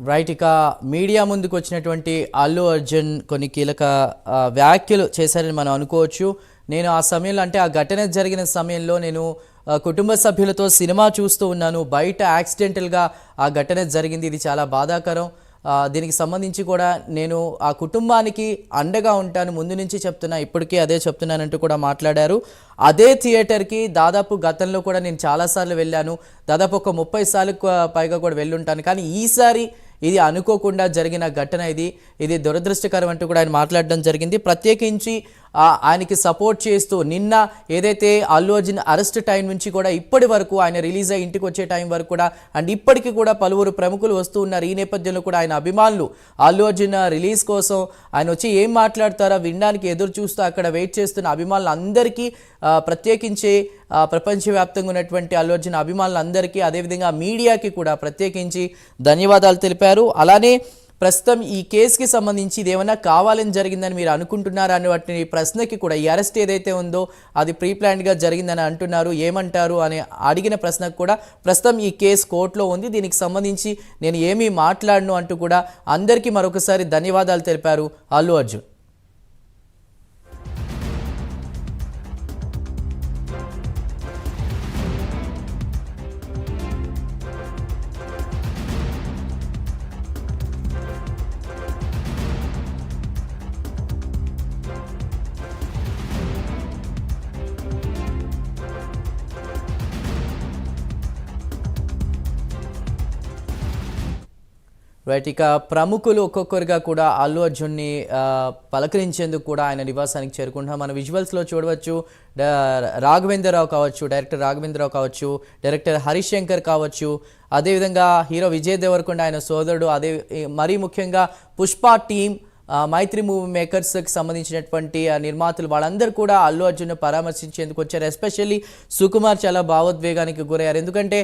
Right ఇక media ముందుకు వచ్చినటువంటి అల్లు అర్జున్ కొన్ని కీలక వ్యాఖ్యలు చేశారని మనం అనుకోవచ్చు. నేను ఆ సమయంలో అంటే ఆ ఘటన జరిగిన సమయంలో నేను కుటుంబ సభ్యులతో సినిమా చూస్తూ ఉన్నాను. బయట యాక్సిడెంటల్గా ఆ ఘటన జరిగింది. ఇది చాలా బాధాకరం. దీనికి సంబంధించి కూడా నేను ఆ కుటుంబానికి అండగా ఉంటాను. ముందు నుంచి చెప్తున్నా ఇప్పటికీ అదే చెప్తున్నానంటూ కూడా మాట్లాడారు. అదే థియేటర్కి దాదాపు గతంలో కూడా నేను చాలాసార్లు వెళ్ళాను. దాదాపు ఒక ముప్పై సార్లు పైగా కూడా వెళ్ళుంటాను. కానీ ఈసారి ఇది అనుకోకుండా జరిగిన ఘటన ఇది. ఇది దురదృష్టకరం అంటూ కూడా ఆయన మాట్లాడడం జరిగింది. ప్రత్యేకించి ఆయనకి సపోర్ట్ చేస్తూ నిన్న ఏదైతే అల్లు అర్జున్ అరెస్ట్ టైం నుంచి కూడా ఇప్పటి వరకు ఆయన రిలీజ్ అయ్యి ఇంటికి వచ్చే టైం వరకు కూడా అండ్ ఇప్పటికీ కూడా పలువురు ప్రముఖులు వస్తూ ఉన్నారు. ఈ నేపథ్యంలో కూడా ఆయన అభిమానులు అల్లు అర్జున్ రిలీజ్ కోసం ఆయన వచ్చి ఏం మాట్లాడతారో వినడానికి ఎదురు చూస్తూ అక్కడ వెయిట్ చేస్తున్న అభిమానులు అందరికీ ప్రత్యేకించే ప్రత్యేకించి ప్రపంచవ్యాప్తంగా ఉన్నటువంటి అల్లు అర్జున్ అభిమానులందరికీ అదేవిధంగా మీడియాకి కూడా ప్రత్యేకించి ధన్యవాదాలు తెలిపారు. అలానే ప్రస్తుతం ఈ కేసుకి సంబంధించి ఇది ఏమైనా కావాలని జరిగిందని మీరు అనుకుంటున్నారా అనే వాటిని ప్రశ్నకి కూడా ఈ అరెస్ట్ ఏదైతే ఉందో అది ప్రీ ప్లాన్డ్గా జరిగిందని అంటున్నారు ఏమంటారు అని అడిగిన ప్రశ్నకు కూడా ప్రస్తుతం ఈ కేసు కోర్టులో ఉంది. దీనికి సంబంధించి నేను ఏమీ మాట్లాడను అంటూ కూడా అందరికీ మరొకసారి ధన్యవాదాలు తెలిపారు అల్లు అర్జున్. రైట్ ఇక ప్రముఖులు ఒక్కొక్కరుగా కూడా అల్లు అర్జున్ని పలకరించేందుకు కూడా ఆయన నివాసానికి చేరుకుంటున్నాం మన విజువల్స్లో చూడవచ్చు రాఘవేంద్రరావు కావచ్చు డైరెక్టర్ రాఘవేంద్రరావు కావచ్చు డైరెక్టర్ హరిశంకర్ కావచ్చు అదేవిధంగా హీరో విజయ్ దేవరకొండ ఆయన సోదరుడు అదే మరీ ముఖ్యంగా పుష్ప టీం మైత్రి మూవీ మేకర్స్కి సంబంధించినటువంటి నిర్మాతలు వాళ్ళందరూ కూడా అల్లు అర్జున్ పరామర్శించేందుకు వచ్చారు. ఎస్పెషల్లీ సుకుమార్ చాలా భావోద్వేగానికి గురయ్యారు. ఎందుకంటే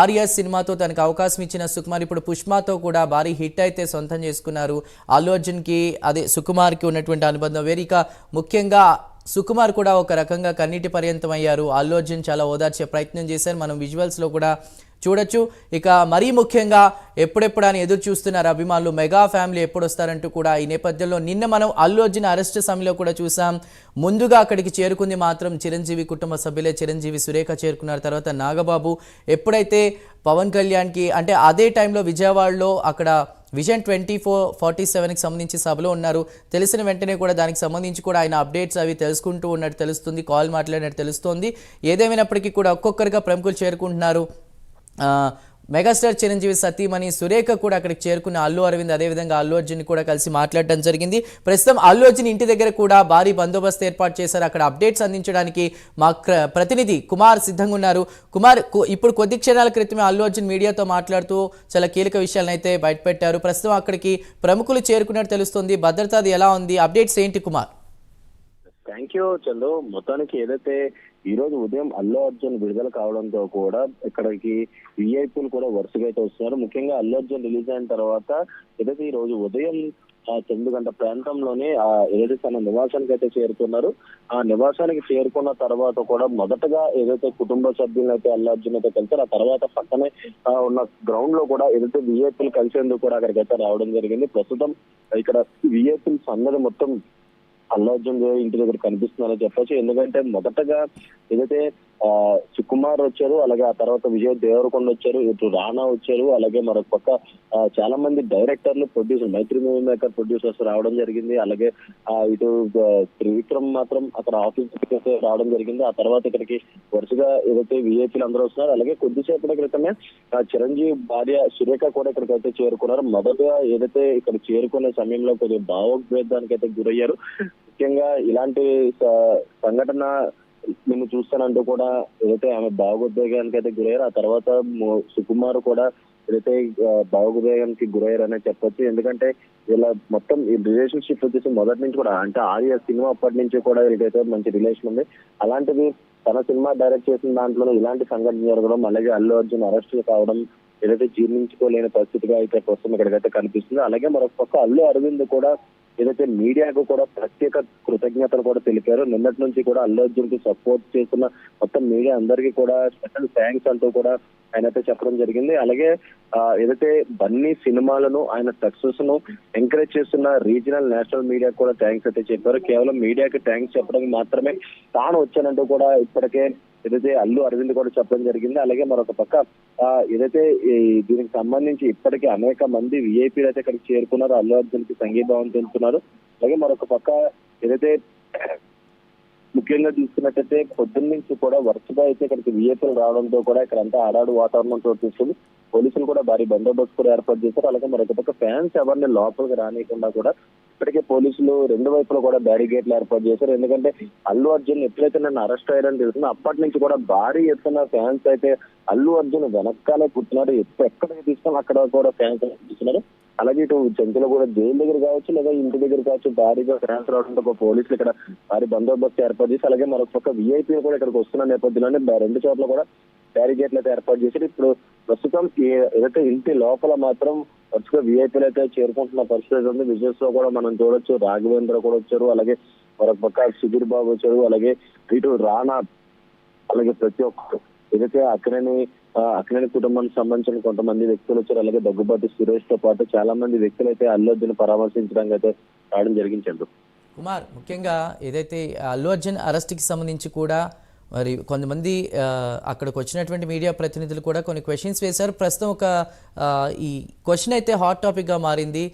ఆర్యా సినిమాతో తనకు అవకాశం ఇచ్చిన సుకుమార్ ఇప్పుడు పుష్మాతో కూడా భారీ హిట్ అయితే సొంతం చేసుకున్నారు. అల్లు అర్జున్కి అదే సుకుమార్కి ఉన్నటువంటి అనుబంధం వేరిక ముఖ్యంగా సుకుమార్ కూడా ఒక రకంగా కన్నీటి పర్యంతం అయ్యారు అల్లు అర్జున్ చాలా ఓదార్చే ప్రయత్నం చేశారు. మనం విజువల్స్లో కూడా చూడొచ్చు. ఇక మరీ ముఖ్యంగా ఎప్పుడెప్పుడు అని ఎదురు చూస్తున్నారు అభిమానులు మెగా ఫ్యామిలీ ఎప్పుడు వస్తారంటూ కూడా ఈ నేపథ్యంలో నిన్న మనం అల్లు అర్జున్ అరెస్ట్ సమయంలో కూడా చూసాం. ముందుగా అక్కడికి చేరుకుంది మాత్రం చిరంజీవి కుటుంబ సభ్యులే. చిరంజీవి సురేఖ చేరుకున్నారు. తర్వాత నాగబాబు. ఎప్పుడైతే పవన్ కళ్యాణ్కి అంటే అదే టైంలో విజయవాడలో అక్కడ విజన్ ట్వంటీ ఫోర్ ఫార్టీ సెవెన్కి సంబంధించి సభలో ఉన్నారు. తెలిసిన వెంటనే కూడా దానికి సంబంధించి కూడా ఆయన అప్డేట్స్ అవి తెలుసుకుంటూ ఉన్నట్టు తెలుస్తుంది. కాల్ మాట్లాడినట్టు తెలుస్తుంది. ఏదేమైనప్పటికీ కూడా ఒక్కొక్కరిగా ప్రముఖులు చేరుకుంటున్నారు. మెగాస్టార్ చిరంజీవి సతీమణి సురేఖ కూడా అక్కడికి చేరుకున్న అల్లు అరవింద్ అదేవిధంగా అల్లు అర్జున్ కూడా కలిసి మాట్లాడడం జరిగింది. ప్రస్తుతం అల్లు అర్జున్ ఇంటి దగ్గర కూడా భారీ బందోబస్తు ఏర్పాటు చేశారు. అక్కడ అప్డేట్స్ అందించడానికి మా క్ర- ప్రతినిధి కుమార్ సిద్ధంగా ఉన్నారు. కుమార్ కు- ఇప్పుడు కొద్ది క్షణాల క్రితమే అల్లు అర్జున్ మీడియాతో మాట్లాడుతూ చాలా కీలక విషయాలను అయితే బయటపెట్టారు. ప్రస్తుతం అక్కడికి ప్రముఖులు చేరుకున్నట్టు తెలుస్తుంది. భద్రత అది ఎలా ఉంది? అప్డేట్స్ ఏంటి కుమార్? Thank you Chandu. మొత్తానికి ఏదైతే ఈ రోజు ఉదయం అల్లు అర్జున్ విడుదల కావడంతో కూడా ఇక్కడికి విఐపీలు కూడా వరుసగా అయితే వస్తున్నారు. ముఖ్యంగా అల్లు అర్జున్ రిలీజ్ అయిన తర్వాత ఏదైతే ఈ రోజు ఉదయం ఆ తొమ్మిది గంట ప్రాంతంలోనే ఆ ఏదైతే తన నివాసానికి అయితే చేరుకున్నారు ఆ నివాసానికి చేరుకున్న తర్వాత కూడా మొదటగా ఏదైతే కుటుంబ సభ్యులను అయితే అల్లు అర్జున్ అయితే కలిసారు ఆ తర్వాత పక్కనే ఉన్న గ్రౌండ్లో కూడా ఏదైతే విఐపీలు కలిసేందుకు కూడా అక్కడికి అయితే రావడం జరిగింది. ప్రస్తుతం ఇక్కడ విఐపీలు సన్నది మొత్తం అల్లార్జున్ ఇంటి దగ్గర కనిపిస్తున్నారని చెప్పొచ్చు. ఎందుకంటే మొదటగా ఏదైతే సుకుమార్ వచ్చారు అలాగే ఆ తర్వాత విజయ్ దేవరకొండ వచ్చారు ఇటు రానా వచ్చారు అలాగే మరొక పక్క చాలా మంది డైరెక్టర్లు producer Mythri movie maker producers రావడం జరిగింది అలాగే ఇటు త్రివిక్రమ్ మాత్రం అక్కడ ఆఫీస్ రావడం జరిగింది. ఆ తర్వాత ఇక్కడికి వరుసగా ఏదైతే విఐపీలు అందరూ వస్తున్నారు అలాగే కొద్దిసేపటి క్రితమే చిరంజీవి భార్య సురేఖ కూడా ఇక్కడికి అయితే చేరుకున్నారు. మొదటగా ఏదైతే ఇక్కడ చేరుకునే సమయంలో కొద్దిగా భావోద్వేదానికి అయితే గురయ్యారు. ముఖ్యంగా ఇలాంటి సంఘటన నిన్ను చూస్తానంటూ కూడా ఏదైతే ఆమె భావోద్వేగానికి అయితే గురయ్యారు ఆ తర్వాత సుకుమార్ కూడా ఏదైతే భావోద్వేగానికి గురయ్యారనే చెప్పొచ్చు. ఎందుకంటే ఇలా మొత్తం ఈ రిలేషన్షిప్ వచ్చేసి మొదటి నుంచి కూడా అంటే ఆర్య సినిమా అప్పటి నుంచి కూడా వీళ్ళకైతే మంచి రిలేషన్ ఉంది. అలాంటిది తన సినిమా డైరెక్ట్ చేసిన దాంట్లో ఇలాంటి సంఘటన జరగడం అలాగే అల్లు అర్జున్ అరెస్ట్ కావడం ఏదైతే జీర్ణించుకోలేని పరిస్థితిగా అయితే ప్రస్తుతం ఇక్కడికైతే కనిపిస్తుంది. అలాగే మరొక పక్క అల్లు అరవింద్ కూడా ఏదైతే మీడియాకు కూడా ప్రత్యేక కృతజ్ఞతలు కూడా తెలిపారు నిన్నటి నుంచి కూడా అల్లు అర్జున్కి సపోర్ట్ చేస్తున్న మొత్తం మీడియా అందరికీ కూడా స్పెషల్ థ్యాంక్స్ అంటూ కూడా ఆయన అయితే చెప్పడం జరిగింది. అలాగే ఏదైతే బన్నీ సినిమాలను ఆయన సక్సెస్ను ఎంకరేజ్ చేస్తున్న రీజనల్ నేషనల్ మీడియా కూడా థ్యాంక్స్ అయితే చెప్పారు. కేవలం మీడియాకి థ్యాంక్స్ చెప్పడానికి మాత్రమే తాను వచ్చానంటూ కూడా ఇప్పటికే ఏదైతే అల్లు అరవింద్ కూడా చెప్పడం జరిగింది. అలాగే మరొక పక్క ఏదైతే దీనికి సంబంధించి ఇప్పటికే అనేక మంది విఐపీలు అయితే ఇక్కడికి చేరుకున్నారు. అల్లు అర్జున్కి సంఘీభావం తెలుపుతున్నారు అలాగే మరొక పక్క ఏదైతే ముఖ్యంగా చూసుకున్నట్టయితే పొద్దున్న నుంచి కూడా వరుసగా అయితే ఇక్కడికి విఐపీలు రావడంతో కూడా ఇక్కడ అంతా ఆడాడు వాతావరణం చోటు తీసుకుంది పోలీసులు కూడా భారీ బందోబస్తు కూడా ఏర్పాటు చేశారు. అలాగే మరొక పక్క ఫ్యాన్స్ ఎవరిని లోపలికి రానియకుండా కూడా ఇప్పటికే పోలీసులు రెండు వైపులా కూడా బ్యారిగేట్లు ఏర్పాటు చేశారు. ఎందుకంటే అల్లు అర్జున్ ఎప్పుడైతే నన్ను అరెస్ట్ అయ్యారని తెలుస్తుందో అప్పటి నుంచి కూడా భారీ ఎత్తున ఫ్యాన్స్ అయితే అల్లు అర్జున్ వెనకాలే కూర్చున్నారు. ఎప్పుడు ఎక్కడికి తీసుకున్నా అక్కడ కూడా ఫ్యాన్స్ కూర్చున్నారు. అలాగే ఇటు చెంచులో కూడా జైలు దగ్గర కావచ్చు లేదా ఇంటి దగ్గర కావచ్చు భారీగా ఫ్యాన్స్ రావడంతో ఒక పోలీసులు ఇక్కడ భారీ బందోబస్తు ఏర్పాటు చేసి అలాగే మరొక పక్క విఐపీలు కూడా ఇక్కడికి వస్తున్న నేపథ్యంలోనే రెండు చోట్ల కూడా బ్యారిగేట్లు అయితే ఏర్పాటు చేసి ఇప్పుడు ప్రస్తుతం ఏదైతే ఇంటి లోపల మాత్రం వరుసగా విఐపీలు అయితే చేరుకుంటున్న పరిస్థితి ఉంది. విజువల్స్లో కూడా మనం చూడొచ్చు. రాఘవేంద్ర కూడా వచ్చారు. అలాగే మరొక పక్క సుధీర్ బాబు వచ్చారు. అలాగే ఇటు రానా అలాగే ప్రతి ఒక్కరు. ఏదైతే అక్కినేని అక్కినేని కుటుంబానికి సంబంధించిన కొంతమంది వ్యక్తులు వచ్చారు. అలాగే దగ్గుబాటి సురేష్తో పాటు చాలా మంది వ్యక్తులు అయితే అల్లు అర్జున్ పరామర్శించడానికి అయితే రావడం జరిగించారు. కుమార్ ముఖ్యంగా ఏదైతే అల్లు అర్జున్ అరెస్ట్కి సంబంధించి కూడా మరి కొంతమంది అక్కడికి వచ్చినటువంటి మీడియా ప్రతినిధులు కూడా కొన్ని క్వశ్చన్స్ వేశారు. ప్రస్తుతం ఒక ఈ క్వశ్చన్ అయితే హాట్ టాపిక్గా మారింది.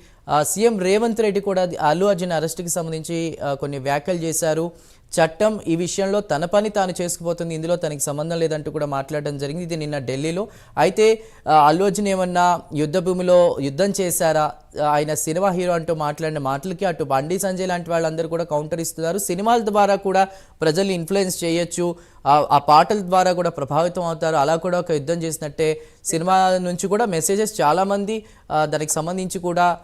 సీఎం రేవంత్ రెడ్డి కూడా అల్లు అర్జున్ అరెస్ట్కి సంబంధించి కొన్ని వ్యాఖ్యలు చేశారు. చట్టం ఈ విషయంలో తన పని తాను చేసుకుపోతుంది ఇందులో తనకి సంబంధం లేదంటూ కూడా మాట్లాడడం జరిగింది. ఇది నిన్న ఢిల్లీలో. అయితే అల్లు అర్జున్ ఏమన్నా యుద్ధ భూమిలో యుద్ధం చేశారా? ఆయన సినిమా హీరో అంటూ మాట్లాడిన మాటలకి అటు బండి సంజయ్ లాంటి వాళ్ళందరూ కూడా కౌంటర్ ఇస్తున్నారు. సినిమాల ద్వారా కూడా ప్రజల్ని ఇన్ఫ్లుయెన్స్ చేయొచ్చు. ఆ- పాటల ద్వారా కూడా ప్రభావితం అవుతారు. అలా కూడా ఒక యుద్ధం చేసినట్టే సినిమా నుంచి కూడా మెసేజెస్ చాలామంది దానికి సంబంధించి కూడా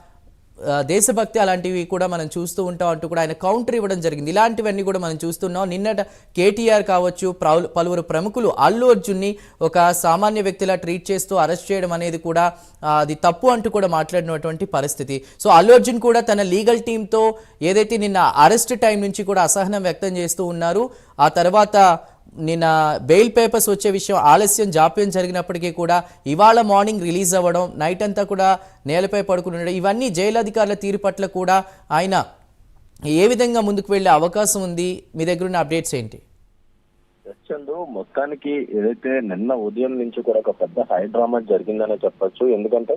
దేశభక్తి అలాంటివి కూడా మనం చూస్తూ ఉంటాం అంటూ కూడా ఆయన కౌంటర్ ఇవ్వడం జరిగింది. ఇలాంటివన్నీ కూడా మనం చూస్తున్నాం. నిన్నట కేటీఆర్ కావచ్చు పలువురు ప్రముఖులు అల్లు అర్జున్ని ఒక సామాన్య వ్యక్తిలా ట్రీట్ చేస్తూ అరెస్ట్ చేయడం అనేది కూడా అది తప్పు అంటూ కూడా మాట్లాడినటువంటి పరిస్థితి. సో అల్లు అర్జున్ కూడా తన లీగల్ టీంతో ఏదైతే నిన్న అరెస్ట్ టైం నుంచి కూడా అసహనం వ్యక్తం చేస్తూ ఉన్నారు ఆ తర్వాత నిన్న బెయిల్ పేపర్స్ వచ్చే విషయం ఆలస్యం జాప్యం జరిగినప్పటికీ కూడా ఇవాళ మార్నింగ్ రిలీజ్ అవ్వడం నైట్ అంతా కూడా నేలపై పడుకుని ఉండడం ఇవన్నీ జైలు అధికారుల తీరు పట్ల కూడా ఆయన ఏ విధంగా ముందుకు వెళ్ళే అవకాశం ఉంది? మీ దగ్గర ఉన్న అప్డేట్స్ ఏంటి? చందు మొత్తానికి ఏదైతే నిన్న ఉదయం నుంచి కూడా ఒక పెద్ద హై డ్రామా జరిగిందనే చెప్పొచ్చు. ఎందుకంటే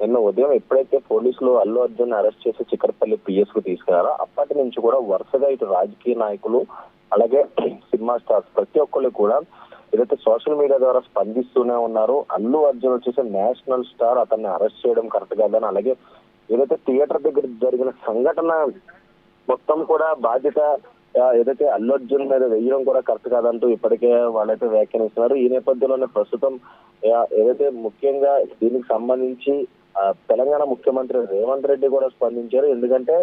నిన్న ఉదయం ఎప్పుడైతే పోలీసులు అల్లు అర్జున్ అరెస్ట్ చేసి చిక్కడపల్లి పిఎస్కు తీసుకున్నారో అప్పటి నుంచి కూడా వరుసగా ఇటు రాజకీయ నాయకులు అలాగే సినిమా స్టార్స్ ప్రతి ఒక్కళ్ళు కూడా ఏదైతే సోషల్ మీడియా ద్వారా స్పందిస్తూనే ఉన్నారు అల్లు అర్జున్ వచ్చేసి నేషనల్ స్టార్ అతన్ని అరెస్ట్ చేయడం కరెక్ట్ కాదని అలాగే ఏదైతే థియేటర్ దగ్గర జరిగిన సంఘటన మొత్తం కూడా బాధ్యత ఏదైతే అల్లు అర్జున్ మీద వేయడం కూడా కరెక్ట్ కాదంటూ ఇప్పటికే వాళ్ళైతే వ్యాఖ్యానిస్తున్నారు. ఈ నేపథ్యంలోనే ప్రస్తుతం ఏదైతే ముఖ్యంగా దీనికి సంబంధించి తెలంగాణ ముఖ్యమంత్రి రేవంత్ రెడ్డి కూడా స్పందించారు. ఎందుకంటే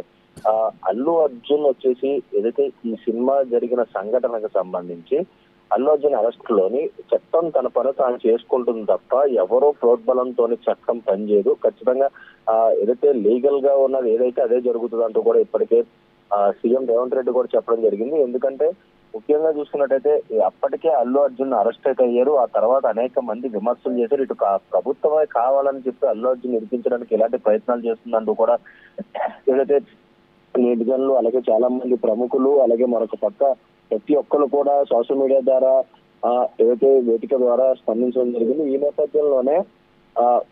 అల్లు అర్జున్ వచ్చేసి ఏదైతే ఈ సినిమా జరిగిన సంఘటనకు సంబంధించి అల్లు అర్జున్ అరెస్ట్లోని చట్టం తన పని తాను చేసుకుంటుంది తప్ప ఎవరో ప్రోద్బలంతో చట్టం పనిచేయదు. ఖచ్చితంగా ఆ, ఏదైతే లీగల్గా ఉన్నది ఏదైతే అదే జరుగుతుంది అంటూ కూడా ఇప్పటికే సీఎం రేవంత్ రెడ్డి కూడా చెప్పడం జరిగింది. ఎందుకంటే ముఖ్యంగా చూసుకున్నట్టయితే అప్పటికే అల్లు అర్జున్ అరెస్ట్ అయితే అయ్యారు. ఆ తర్వాత అనేక మంది విమర్శలు చేశారు. ఇటు ప్రభుత్వమే కావాలని చెప్పి అల్లు అర్జున్ ఇరికించడానికి ఎలాంటి ప్రయత్నాలు చేస్తుందంటూ కూడా ఏదైతే నేటిజన్లు అలాగే చాలా మంది ప్రముఖులు అలాగే మరొక పక్క ప్రతి ఒక్కరు కూడా సోషల్ మీడియా ద్వారా ఆ, ఏదైతే వేదిక ద్వారా స్పందించడం జరిగింది ఈ నేపథ్యంలోనే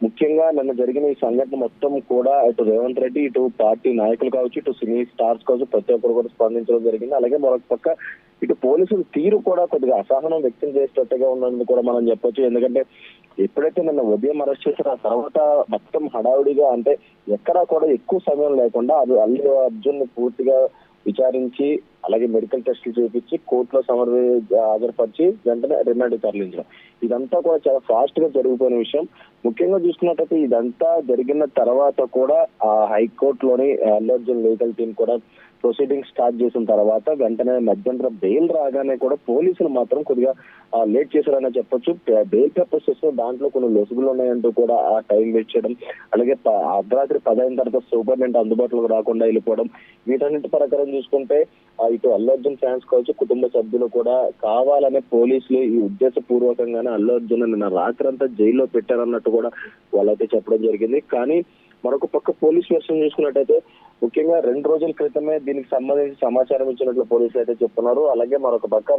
ముఖ్యంగా నిన్న జరిగిన ఈ సంఘటన మొత్తం కూడా ఇటు రేవంత్ రెడ్డి ఇటు పార్టీ నాయకులు కావచ్చు ఇటు సినీ స్టార్స్ కావచ్చు ప్రతి ఒక్కరు కూడా స్పందించడం జరిగింది. అలాగే మరొక పక్క ఇటు పోలీసుల తీరు కూడా కొద్దిగా అసహనం వ్యక్తం చేసేటట్టుగా ఉన్నది కూడా మనం చెప్పొచ్చు. ఎందుకంటే ఎప్పుడైతే నిన్న ఉదయం అరెస్ట్ చేసిన ఆ తర్వాత మొత్తం హడావుడిగా అంటే ఎక్కడా కూడా ఎక్కువ సమయం లేకుండా అది అల్లు అర్జున్ పూర్తిగా విచారించి అలాగే మెడికల్ టెస్టులు చూపించి కోర్టులో సమర్పి హాజరుపరిచి వెంటనే రిమాండ్ తరలించడం. ఇదంతా కూడా చాలా ఫాస్ట్గా జరిగిపోయిన విషయం. ముఖ్యంగా చూసుకున్నట్టయితే ఇదంతా జరిగిన తర్వాత కూడా ఆ హైకోర్టులోని అల్లు అర్జున్ లీగల్ టీం కూడా ప్రొసీడింగ్ స్టార్ట్ చేసిన తర్వాత వెంటనే మధ్యంతర బెయిల్ రాగానే కూడా పోలీసులు మాత్రం కొద్దిగా లేట్ చేశారనే చెప్పొచ్చు. బెయిల్ పేపర్స్ వస్తే దాంట్లో కొన్ని లొసుగులు ఉన్నాయంటూ కూడా ఆ టైం వేస్ట్ చేయడం అలాగే ప- అర్ధరాత్రి పదైన తర్వాత సూపరింటెండెంట్ అందుబాటులోకి రాకుండా వెళ్ళిపోవడం వీటన్నిటి ప్రకారం చూసుకుంటే ఇటు అల్లు అర్జున్ ఫ్యాన్స్ కావచ్చు కుటుంబ సభ్యులు కూడా కావాలనే పోలీసులు ఈ ఉద్దేశపూర్వకంగానే అల్లు అర్జున్ నిన్న రాత్రంతా జైల్లో పెట్టారన్నట్టు కూడా వాళ్ళైతే చెప్పడం జరిగింది. కానీ మరొక పక్క పోలీస్ వర్షన్ చూసుకున్నట్టయితే ముఖ్యంగా రెండు రోజుల క్రితమే దీనికి సంబంధించి సమాచారం ఇచ్చినట్లు పోలీసులు అయితే చెప్తున్నారు. అలాగే మరొక పక్క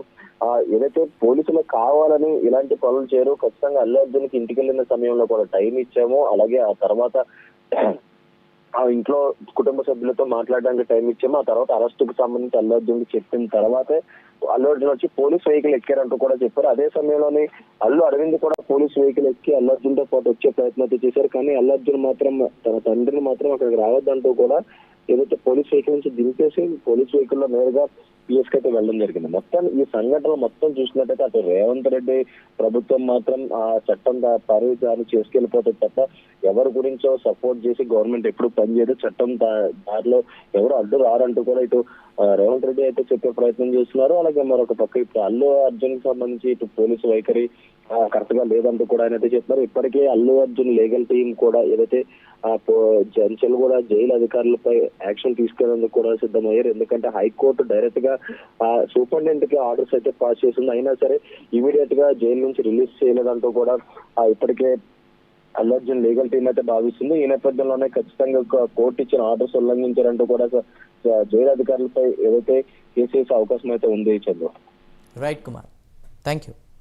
ఆ, ఏదైతే పోలీసులు కావాలని ఇలాంటి పనులు చేయరు ఖచ్చితంగా అల్లు అర్జున్కి ఇంటికి వెళ్ళిన సమయంలో కూడా టైం ఇచ్చాము. అలాగే ఆ తర్వాత ఆ ఇంట్లో కుటుంబ సభ్యులతో మాట్లాడడానికి టైం ఇచ్చాము. ఆ తర్వాత అరెస్టుకు సంబంధించి అల్లు అర్జున్కి చెప్పిన తర్వాతే అల్లు అర్జున్ వచ్చి పోలీస్ వెహికల్ ఎక్కారంటూ కూడా చెప్పారు. అదే సమయంలోనే అల్లు అరవింద్ కూడా పోలీస్ వెహికల్ ఎక్కి అల్లు అర్జున్తో పాటు వచ్చే ప్రయత్నం అయితే చేశారు. కానీ అల్లు అర్జున్ మాత్రం తన తండ్రిని మాత్రం అక్కడికి రావద్దంటూ కూడా ఏదైతే పోలీస్ వెహికల్ నుంచి దింపేసి పోలీస్ వెహికల్లో నేరుగా పిఎస్కి అయితే వెళ్ళడం జరిగింది. మొత్తం ఈ సంఘటన మొత్తం చూసినట్టయితే అటు రేవంత్ రెడ్డి ప్రభుత్వం మాత్రం ఆ చట్టం పరి దాన్ని చేసుకెళ్ళిపోతుంది తప్ప ఎవరి గురించో సపోర్ట్ చేసి గవర్నమెంట్ ఎప్పుడు పనిచేయదు చట్టం దారిలో ఎవరు అడ్డు రారంటూ కూడా ఇటు రేవంత్ రెడ్డి అయితే చెప్పే ప్రయత్నం చేస్తున్నారు. అలాగే మరొక పక్క ఇప్పుడు అల్లు అర్జున్కి సంబంధించి ఇటు పోలీసు వైఖరి కరెక్ట్గా లేదంటూ కూడా ఆయన అయితే చెప్పారు. ఇప్పటికే అల్లు అర్జున్ లీగల్ టీం కూడా ఏదైతే ఆ కూడా జైలు అధికారులపై యాక్షన్ తీసుకునేందుకు కూడా సిద్ధమయ్యారు. ఎందుకంటే హైకోర్టు డైరెక్ట్గా సూపరింటెండెంట్కి ఆర్డర్స్ అయితే పాస్ చేసింది. అయినా సరే ఇమీడియట్గా జైలు నుంచి రిలీజ్ చేయలేదంటూ కూడా ఆ ఇప్పటికే అల్లు అర్జున్ లీగల్ టీం అయితే భావిస్తుంది. ఈ నేపథ్యంలోనే ఖచ్చితంగా కోర్టు ఇచ్చిన ఆర్డర్స్ ఉల్లంఘించారంటూ కూడా జైలు అధికారులపై ఏదైతే కేసు వేసే అవకాశం అయితే ఉంది Chandra. Right Kumar. Thank you